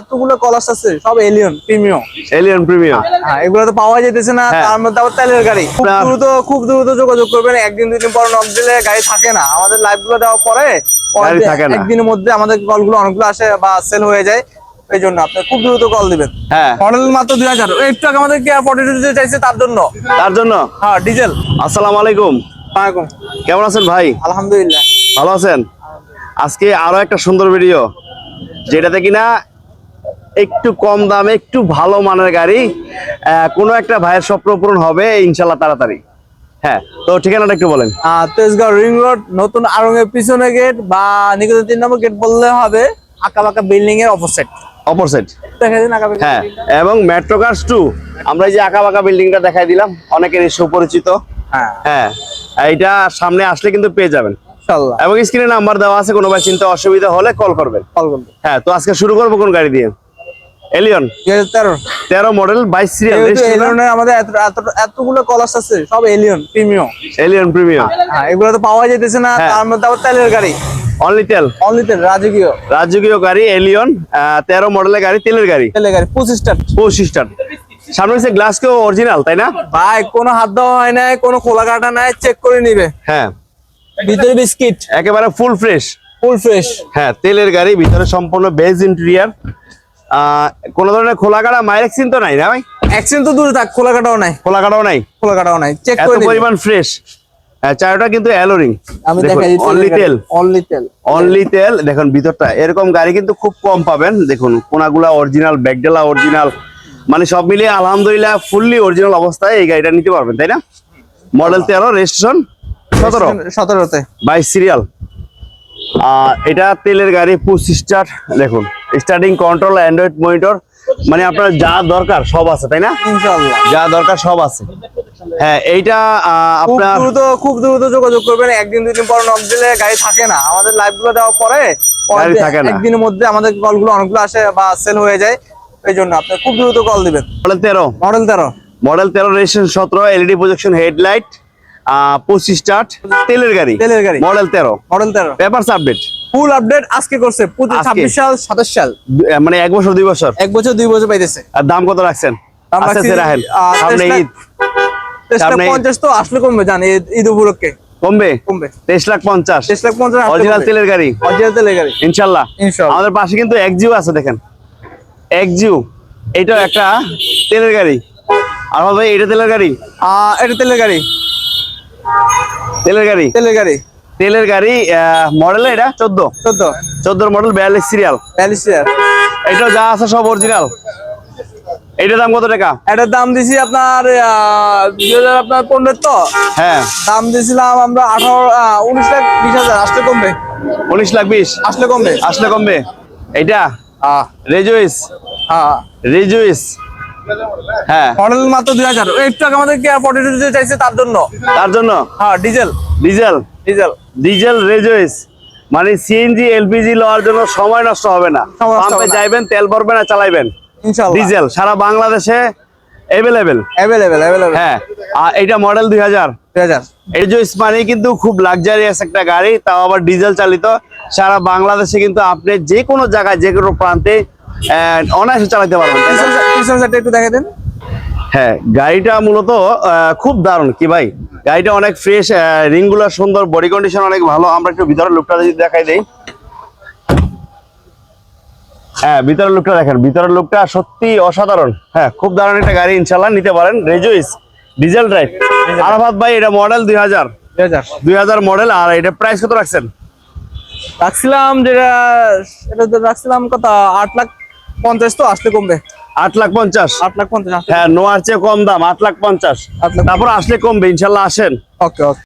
এতগুলো কলাস আছে সব এলিয়ন প্রিমিয়াম এলিয়ন প্রিমিয়াম হ্যাঁ এগুলো তো পাওয়া যেতেছে না হ্যাঁ। তার মধ্যে আবার তেলের গাড়ি। খুব দ্রুত খুব দ্রুত যোগাযোগ করবেন একদিন দুই দিন পর নক দিলে গাড়ি থাকে না। আমাদের লাইভগুলো দেওয়ার পরে। একদিনের মধ্যে আমাদের কলগুলো অনেকগুলো আসে বা সেল হয়ে যায় এই জন্য আপনি খুব দ্রুত কল দিবেন। হ্যাঁ। মডেল মাত্র দুই হাজার। একটু আগে আমাদের ফর্টি টু চাইছে তার জন্য? তার জন্য? হ্যাঁ ডিজেল আসসালামু আলাইকুম। আসসালামাইকুম কেমন আছেন ভাই? আলহামদুলিল্লাহ। ভালো আছেন? আজকে আরও একটা সুন্দর ভিডিও যেটাতে কিনা একটু কম দামে একটু ভালো মানের গাড়ি কোনো একটা ভাইয়ের স্বপ্ন পূরণ হবে ইনশাল্লাহ তাড়াতাড়ি। হ্যাঁ তো ঠিকানাটা একটু বলেন। আহ, তেজগাঁও রিং রোড নতুন আরঙের পিছনে গেট বা নিকেতন তিন নম্বর গেট বললে হবে আঁকা বাঁকা বিল্ডিং এর অপোজিট অপোজিট দেখা দিন আঁকা বাঁকা হ্যাঁ এবং মেট্রো কার্স টু আমরা এই যে আঁকা বাঁকা বিল্ডিংটা দেখাই দিলাম অনেকেরই সুপরিচিত। হ্যাঁ। হ্যাঁ এইটা সামনে আসলে কিন্তু পেয়ে যাবেন। এবং স্ক্রিনে নাম্বার দেওয়া আছে কোনো ভাই চিন্তা অসুবিধা হলে কল করবেন। কল করব হ্যাঁ তো আজকে শুরু করব কোন গাড়ি দিয়ে? এলিয়ন দুই হাজার তেরো। তেরো মডেল বাইশ সিরিয়াল এলিয়নের আমাদের এত এত- এতগুলো কলাস আছে সব এলিয়ন প্রিমিয়াম এলিয়ন প্রিমিয়াম হ্যাঁ এগুলো তো পাওয়া যেতেছে না হ্যাঁ। তার মধ্যে আবার তেলের গাড়ি। অনলি তেল? অনলি তেল রাজকীয়। রাজকীয় গাড়ি এলিয়ন তেরো মডেলের গাড়ি তেলের গাড়ি। তেলের গাড়ি পঁচিশটা পঁচিশটার সামনে হচ্ছে গ্লাস কেউ অরিজিনাল তাই না? ভাই কোনো হাত দেওয়া হয় নাই কোনো খোলা কাটা নাই চেক করে নিবে। হ্যাঁ। ভিতরে বিস্কিট। একেবারে ফুল ফ্রেশ ফুল ফ্রেশ হ্যাঁ তেলের গাড়ি ভিতরে সম্পূর্ণ বেজ ইন্টেরিয়ার কোন ধরনের খোলা কাটা মাইরেক্সিন তো নাই না ভাই? অ্যাক্সিডেন্ট তো দূরে থাক খোলা কাটাও নাই। খোলা কাটাও নাই? খোলা কাটাও নাই চেক করে পরিমাণ ফ্রেশ চারটা কিন্তু অ্যালোরিং আমি দেখাই দিচ্ছি অনলি তেল। অনলি তেল। অনলি তেল। দেখুন ভিতরটা এরকম গাড়ি কিন্তু খুব কম পাবেন। দেখুন কোনাগুলা অরিজিনাল ব্যাগডেলা অরিজিনাল মানে সব মিলিয়ে আলহামদুলিল্লাহ ফুললি অরিজিনাল অবস্থায় এই গাড়িটা নিতে পারবেন তাই না? মডেল তেরো রেজিস্ট্রেশন সতেরো? সতেরোতে। বাইশ সিরিয়াল আর এটা তেলের গাড়ি পুশ স্টার্ট দেখুন। স্টার্টিং কন্ট্রোল অ্যান্ড্রয়েড মনিটর মানে আপনার যা দরকার সব আছে তাই না? যা দরকার সব আছে। হ্যাঁ এইটা আপনার দ্রুত খুব দ্রুত যোগাযোগ করবেন একদিন দুই দিন পর নক দিলে গাড়ি থাকে না। আমাদের লাইভগুলো দেওয়ার পরে গাড়ি থাকে না। একদিনের মধ্যে আমাদের কলগুলো অনেকগুলো আসে বা সেল হয়ে যায় এই জন্য আপনি খুব দ্রুত কল দিবেন। মডেল তেরো। মডেল তেরো। মডেল তেরো রেজিস্ট্রেশন সতেরো এলইডি প্রজেকশন হেডলাইট পঁচিশ স্টার্ট তেলের গাড়ি। তেলের গাড়ি। মডেল তেরো। মডেল তেরো। পেপারস আপডেট ফুল আপডেট আজকে করছে ছাব্বিশ সাল সাতাশ সাল। মানে এক বছর দুই বছর? এক বছর দুই বছর পাইতেছে। আর দাম কত রাখছেন? পঞ্চাশ তো আসলে কমবে জান ঈদ ঈদ উপলক্ষে। কমবে? কমবে। তেইশ লাখ পঞ্চাশ। তেইশ লাখ পঞ্চাশ অরিজিনাল তেলের গাড়ি? অরিজিনাল তেলের গাড়ি। ইনশাল্লাহ। আমাদের পাশে কিন্তু একজিও আছে দেখেন। একজিও এটাও একটা তেলের গাড়ি। আর ভাই এটা তেলের গাড়ি? আহ, এটা তেলের গাড়ি। তেলের গাড়ি? তেলের গাড়ি। তেলের গাড়ি মডেল এটা? চোদ্দ। চোদ্দ। চোদ্দোর মডেল বিয়াল্লিশ সিরিয়াল বিয়াল্লিশ সিরিয়াল এটা যা আছে সব অরিজিনাল এটার দাম কত টাকা? এটার দাম দিছি আপনার দুই হাজার আপনার পনেরো তো। হ্যাঁ। দাম দিয়েছিলাম আমরা আঠারো উনিশ লাখ বিশ হাজার আসলে কমবে। উনিশ লাখ বিশ? আসলে কমবে। আসলে কমবে। এটা হ্যাঁ। রেজুইস? হ্যাঁ। রেজুইস? হ্যাঁ। মডেল মাত্র দুই হাজার। একটু আমাদের চাইছে তার জন্য। তার জন্য? হ্যাঁ ডিজেল ডিজেল ডিজেল। ডিজেল রেজুইস। মানে সিএনজি এলপিজি লওয়ার জন্য সময় নষ্ট হবে না। পাম্পে যাইবেন তেল ভরবেন আর চালাইবেন। ইনশাল্লাহ। ডিজেল সারা বাংলাদেশে অ্যাভেলেবেল অ্যাভেলেবেল অ্যাভেলেবেল হ্যাঁ আর এটা মডেল দুই হাজার। দুই হাজার। এজুইস মানে কিন্তু খুব লাক্সারিয়াস একটা গাড়ি তাও আবার ডিজেল চালিত। সারা বাংলাদেশে কিন্তু আপনি যে কোনো জায়গায় যে কোনো প্রান্তে অনায়াসে চালাতে পারবেন? একটু দেখে দেন। হ্যাঁ গাড়িটা মূলত খুব দারুণ। কি ভাই? গাড়িটা অনেক ফ্রেশ রিংগুলো সুন্দর বডি কন্ডিশন অনেক ভালো। আমরা একটু ভিতরের লুকটা যদি দেখাই দেই। হ্যাঁ ভিতরের লুকটা দেখেন। ভিতরের লুকটা সত্যি অসাধারণ। হ্যাঁ খুব দারুণ একটা গাড়ি ইনশাল্লাহ নিতে পারেন। রেজুইস ডিজেল ড্রাইভ আরাফাত ভাই এটা মডেল দুই হাজার। দুই হাজার। মডেল আর এটা প্রাইস কত রাখছেন? রাখছিলাম যেটা এটা তো রাখছিলাম কত? আট লাখ পঞ্চাশ তো আসলে কমবে। আট লাখ পঞ্চাশ। আট লাখ পঞ্চাশ। হ্যাঁ নোয়ার চেয়ে কম দাম আট লাখ পঞ্চাশ। তারপর আসলে কমবে ইনশাল্লাহ আসেন। ওকে ওকে।